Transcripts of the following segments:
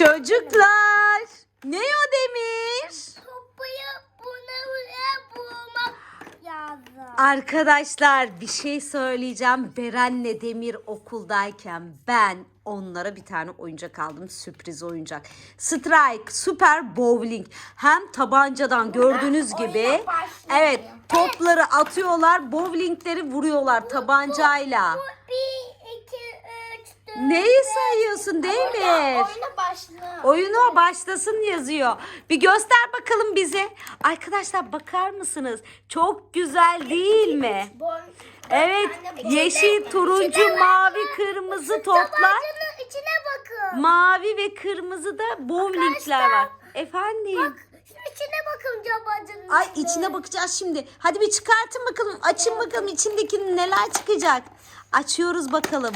Çocuklar. Ne o Demir? Topuyu buna buraya bulmak lazım. Arkadaşlar bir şey söyleyeceğim. Beren'le Demir okuldayken ben onlara bir tane oyuncak aldım. Sürpriz oyuncak. Strike Super Bowling. Hem tabancadan gördüğünüz gibi. Evet topları atıyorlar. Bowlingleri vuruyorlar tabancayla. Bu bir. Neyi sayıyorsun Demir? Oyuna başla. Oyuna başlasın yazıyor. Bir göster bakalım bize. Arkadaşlar bakar mısınız? Çok güzel değil mi? Evet, yeşil, turuncu, mavi, kırmızı toplar. İçine bakın. Mavi ve kırmızı da bowlingler var. Efendim? İçine bakın Ay içine bakacağız şimdi. Hadi bir çıkartın bakalım. Açın bakalım içindeki neler çıkacak. Açıyoruz bakalım.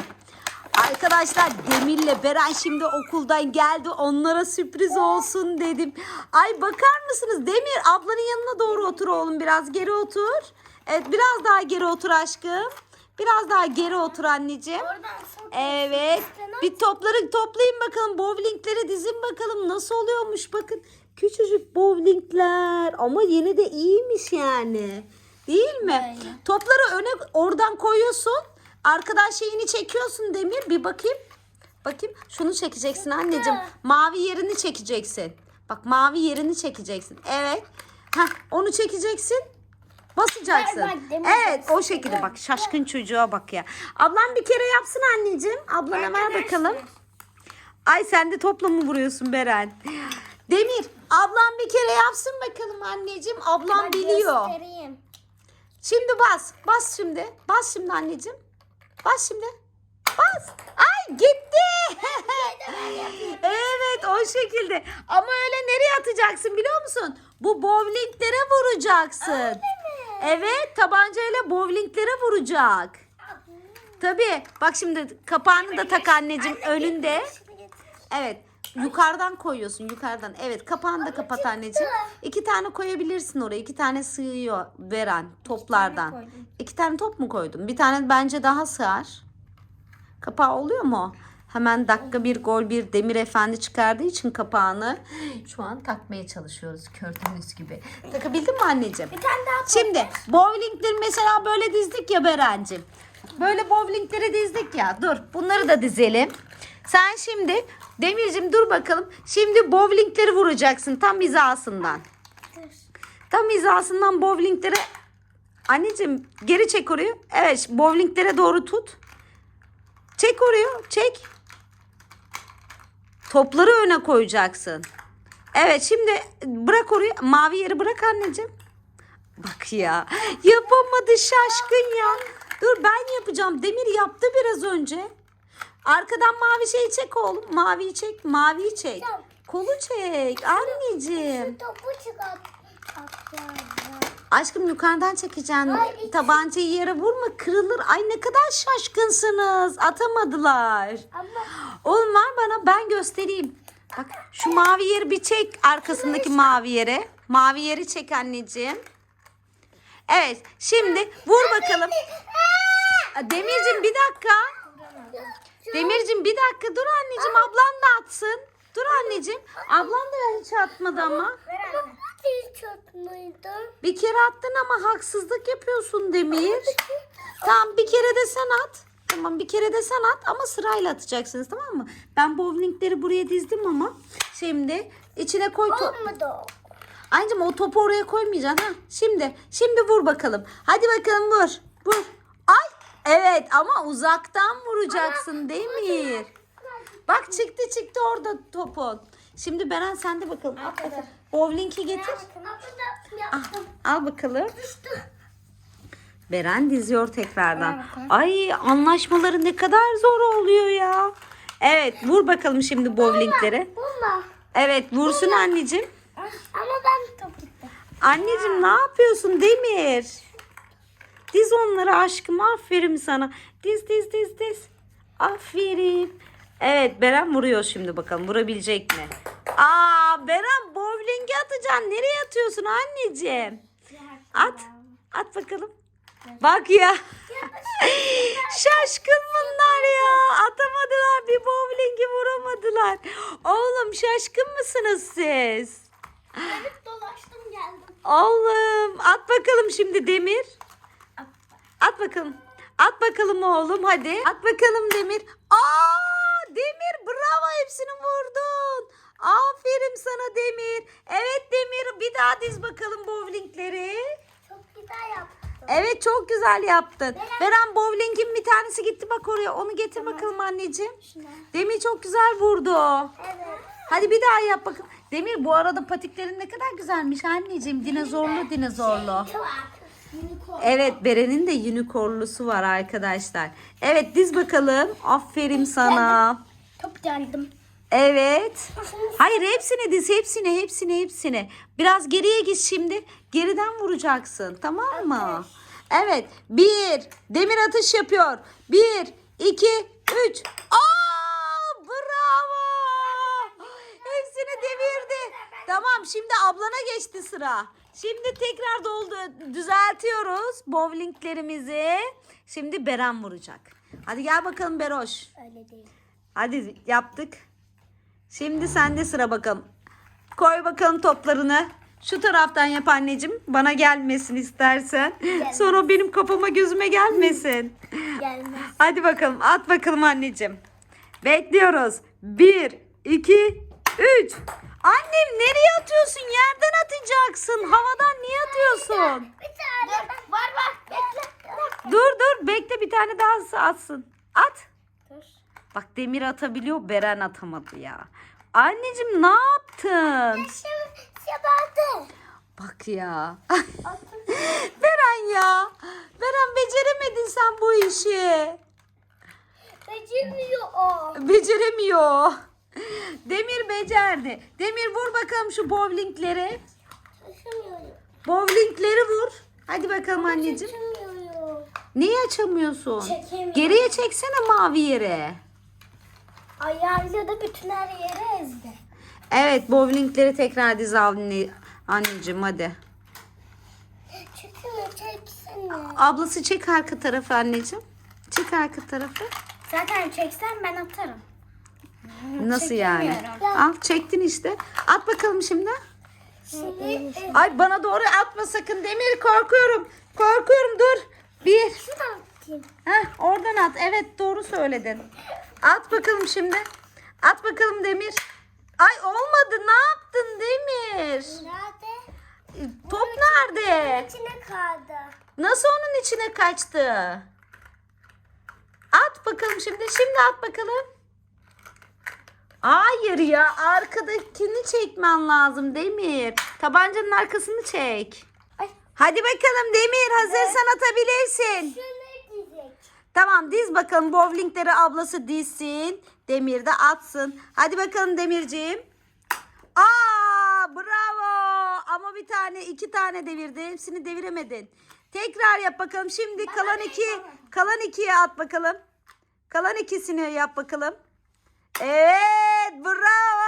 Arkadaşlar Demir'le Beren şimdi okuldan geldi. Onlara sürpriz olsun dedim. Ay bakar mısınız? Demir ablanın yanına doğru otur oğlum. Biraz geri otur. Evet biraz daha geri otur aşkım. Biraz daha geri otur anneciğim. Evet. Bir topları toplayın bakalım. Bowlingleri dizin bakalım nasıl oluyormuş. Bakın küçücük bowlingler ama yine de iyiymiş yani. Değil mi? Böyle. Topları öne oradan koyuyorsun. Arkadan şeyini çekiyorsun Demir. Bir bakayım. Bakayım. Şunu çekeceksin anneciğim. Mavi yerini çekeceksin. Bak mavi yerini çekeceksin. Evet. Heh, onu çekeceksin. Basacaksın. Evet o şekilde bak şaşkın çocuğa bak ya. Ablam bir kere yapsın anneciğim. Ablana ver bakalım. Ay sen de topla mı vuruyorsun Beren? Demir ablam bir kere yapsın bakalım anneciğim. Ablam biliyor. Şimdi bas. Bas şimdi. Bas şimdi anneciğim. Bas şimdi. Bas. Ay gitti. evet o şekilde. Ama öyle nereye atacaksın biliyor musun? Bu bowlinglere vuracaksın. Evet tabancayla bowlinglere vuracak. Tabii. Bak şimdi kapağını da tak anneciğim önünde. Evet. Yukarıdan koyuyorsun yukarıdan. Evet kapağını da kapat anneciğim. İki tane koyabilirsin oraya. İki tane sığıyor veren toplardan. koydum. İki tane top mu koydun? Bir tane bence daha sığar. Kapağı oluyor mu? Hemen dakika bir gol bir Demir Efendi çıkardığı için kapağını şu an takmaya çalışıyoruz körtümüz gibi. Takabildin mi anneciğim? Bir tane daha. Şimdi bowlingleri mesela böyle dizdik ya Berencim. Böyle bowlingleri dizdik ya. Dur bunları da dizelim. Sen şimdi Demircim dur bakalım. Şimdi bowlingleri vuracaksın tam hizasından. Tam hizasından bowlingleri Anneciğim geri çek orayı. Evet bowlinglere doğru tut. Çek orayı çek. Topları öne koyacaksın. Evet şimdi bırak orayı. Mavi yeri bırak anneciğim. Bak ya yapamadı şaşkın ya. Dur ben yapacağım. Demir yaptı biraz önce. Arkadan mavi şeyi çek oğlum. Maviyi çek. Maviyi çek. Kolu çek anneciğim. Topu çıkart. Aşkım yukarıdan çekeceksin. Ay, Tabancayı yere vurma kırılır. Ay ne kadar şaşkınsınız. Atamadılar. Ama Oğlum ver bana ben göstereyim. Bak şu mavi yeri bir çek arkasındaki mavi yere. Mavi yeri çek anneciğim. Evet şimdi vur bakalım. Demircim bir dakika. Demircim bir dakika dur anneciğim ablan da atsın. Dur anneciğim. Ablan da hiç atmadı ama. hiç atmaydı. Bir kere attın ama haksızlık yapıyorsun Demir. Tamam bir kere de sen at. Tamam bir kere de sen at ama sırayla atacaksınız tamam mı? Ben bowlingleri buraya dizdim ama şimdi içine koy. to- Olmadı o. Anneciğim o topu oraya koymayacaksın ha. Şimdi şimdi vur bakalım. Hadi bakalım vur. Vur. Evet ama uzaktan vuracaksın Demir. Bak çıktı çıktı orada topun. Şimdi Beren sen de bakalım. Bakalım. Bowling'i getir. Ah, al bakalım. Beren diziyor tekrardan. Ay anlaşmaları ne kadar zor oluyor ya. Evet vur bakalım şimdi bowlingleri. Evet vursun anneciğim. Ama ben top. Anneciğim ne yapıyorsun Demir? Diz onları aşkım aferin sana. Diz diz diz diz. Aferin. Evet Beren vuruyor şimdi bakalım vurabilecek mi? Aa Beren bowling'e atacaksın. Nereye atıyorsun anneciğim? At. At bakalım. Bak ya. Şaşkın bunlar ya. Atamadılar bir bowling'i vuramadılar. Oğlum şaşkın mısınız siz? Evet dolaştım geldim. Oğlum at bakalım şimdi Demir. At bakalım. At bakalım oğlum hadi. At bakalım Demir. Aa Demir bravo hepsini vurdun. Aferin sana Demir. Evet Demir bir daha diz bakalım bowlingleri. Çok güzel yaptım. Evet çok güzel yaptın. Beren- Beren bowlingin bir tanesi gitti bak oraya. Onu getir bakalım anneciğim. Şuna. Demir çok güzel vurdu. Evet. Hadi bir daha yap bakalım. Demir bu arada patiklerin ne kadar güzelmiş anneciğim. Dinozorlu dinozorlu. Çok unicorn. Evet Beren'in de unicornlusu var arkadaşlar. Evet diz bakalım. Aferin sana. Top geldim. Evet. Hayır hepsini diz hepsini hepsini hepsini. Biraz geriye git şimdi. Geriden vuracaksın tamam mı? Evet. Bir. Demir atış yapıyor. Bir, iki, üç. Aa, bravo. Hepsini devirdi. Tamam şimdi ablana geçti sıra. Şimdi tekrar doldu düzeltiyoruz bowlinglerimizi. Şimdi Beren vuracak. Hadi gel bakalım Beroş. Öyle değil. Hadi yaptık. Şimdi sende sıra bakalım. Koy bakalım toplarını. Şu taraftan yap anneciğim. Bana gelmesin istersen. Sonra benim kafama gözüme gelmesin. Gelmez. Hadi bakalım at bakalım anneciğim. Bekliyoruz. Bir, iki, üç. Annem nereye atıyorsun? Yerden atacaksın. Havadan niye atıyorsun? Bir tane. Dur, var var. Bekle. Dur dur bekle bir tane daha atsın. At. Dur. Bak Demir atabiliyor, Beren atamadı ya. Anneciğim ne yaptın? Bak ya. Beren ya. Beren beceremedin sen bu işi. Becermiyor o. Beceremiyor. Demir becerdi. Demir vur bakalım şu bowlingleri. Açamıyorum. Bowlingleri vur. Hadi bakalım anneciğim. Açamıyorum. Niye açamıyorsun? Çekemiyorum. Geriye çeksene mavi yere. Ayağıyla da bütün her yere ezdi. Evet bowlingleri tekrar diz anne, anneciğim hadi. Çekimi çeksene. Ablası çek arka tarafı anneciğim. Çek arka tarafı. Zaten çeksen ben atarım. Nasıl yani? Al çektin işte. At bakalım şimdi. Şimdi Ay bana doğru atma sakın Demir korkuyorum. Korkuyorum dur. Bir. şuradan atayım. Heh, oradan at. Evet doğru söyledin. At bakalım şimdi. At bakalım Demir. Ay olmadı. Ne yaptın Demir? Nerede? E, Top nerede? İçine kaldı. Nasıl onun içine kaçtı? At bakalım şimdi. Şimdi at bakalım. Hayır ya arkadakini çekmen lazım Demir. Tabancanın arkasını çek. Ay. Hadi bakalım Demir hazırsan atabilirsin. Şöyle diyecek. Tamam diz bakalım bowlingleri ablası dizsin. Demir de atsın. Hadi bakalım Demirciğim. Aa bravo. Ama bir tane iki tane devirdi. Hepsini deviremedin. Tekrar yap bakalım. Şimdi kalan iki kalan ikiye at bakalım. Kalan ikisini yap bakalım. Evet bravo.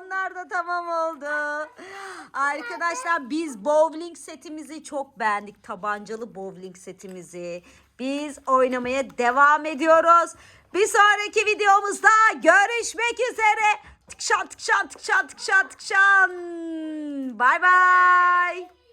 Onlar da tamam oldu. Arkadaşlar biz bowling setimizi çok beğendik. Tabancalı bowling setimizi. Biz oynamaya devam ediyoruz. Bir sonraki videomuzda görüşmek üzere. Tıkşan tıkşan tıkşan tıkşan tıkşan. Bay bay.